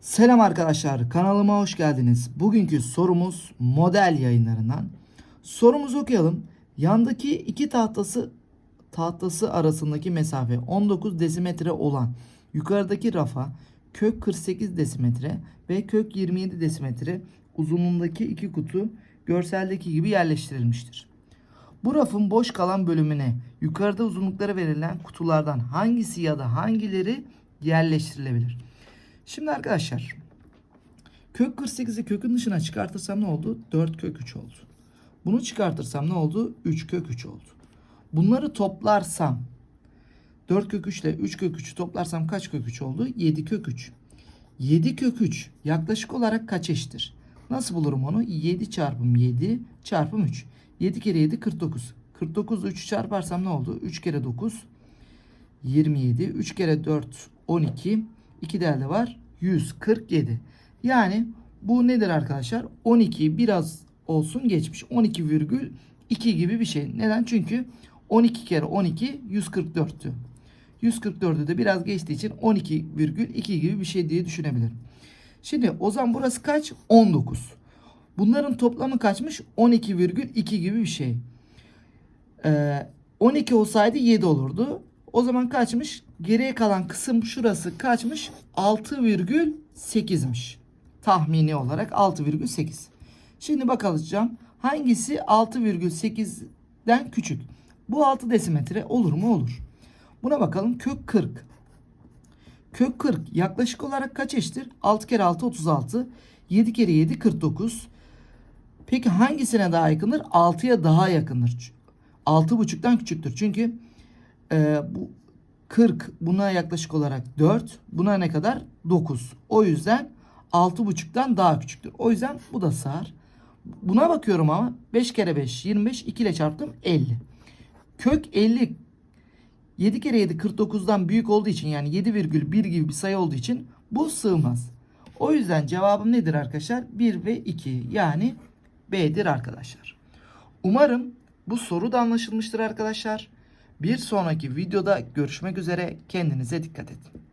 Selam arkadaşlar kanalıma hoş geldiniz. Bugünkü sorumuz model yayınlarından. Sorumuzu okuyalım. Yandaki iki tahtası tahtası arasındaki mesafe 19 desimetre olan yukarıdaki rafa kök 48 desimetre ve kök 27 desimetre uzunluğundaki iki kutu görseldeki gibi yerleştirilmiştir. Bu rafın boş kalan bölümüne yukarıda uzunlukları verilen kutulardan hangisi ya da hangileri yerleştirilebilir? Şimdi arkadaşlar kök 48'i kökün dışına çıkartırsam ne oldu? 4 kök 3 oldu. Bunu çıkartırsam ne oldu? 3 kök 3 oldu. Bunları toplarsam 4 kök 3 ile 3 kök 3'ü toplarsam kaç kök 3 oldu? 7 kök 3. 7 kök 3 yaklaşık olarak kaç eşittir? Nasıl bulurum onu? 7 çarpım 7 çarpım 3. 7 kere 7 49. 49 3 çarparsam ne oldu? 3 kere 9 27. 3 kere 4 12. 2 de elde var. 147. Yani bu nedir arkadaşlar? 12 biraz olsun geçmiş. 12,2 gibi bir şey. Neden? Çünkü 12 kere 12 144'tü. 144'ü de biraz geçtiği için 12,2 gibi bir şey diye düşünebilirim. Şimdi o zaman burası kaç? 19. Bunların toplamı kaçmış? 12,2 gibi bir şey. Ee, 12 olsaydı 7 olurdu. O zaman kaçmış? Geriye kalan kısım şurası kaçmış? 6,8'miş. Tahmini olarak 6,8. Şimdi bakacağım. Hangisi 6,8'den küçük? Bu 6 desimetre olur mu? Olur. Buna bakalım. Kök 40. Kök 40 yaklaşık olarak kaç eşittir? 6 kere 6 36. 7 kere 7 49. Peki hangisine daha yakındır? 6'ya daha yakındır. 6,5'tan küçüktür. Çünkü e, bu 40 buna yaklaşık olarak 4. Buna ne kadar? 9. O yüzden 6,5'tan daha küçüktür. O yüzden bu da sığar. Buna bakıyorum ama 5 kere 5 25 2 ile çarptım 50. Kök 50 7 kere 7 49'dan büyük olduğu için yani 7,1 gibi bir sayı olduğu için bu sığmaz. O yüzden cevabım nedir arkadaşlar? 1 ve 2 yani B'dir arkadaşlar. Umarım bu soru da anlaşılmıştır arkadaşlar. Bir sonraki videoda görüşmek üzere. Kendinize dikkat edin.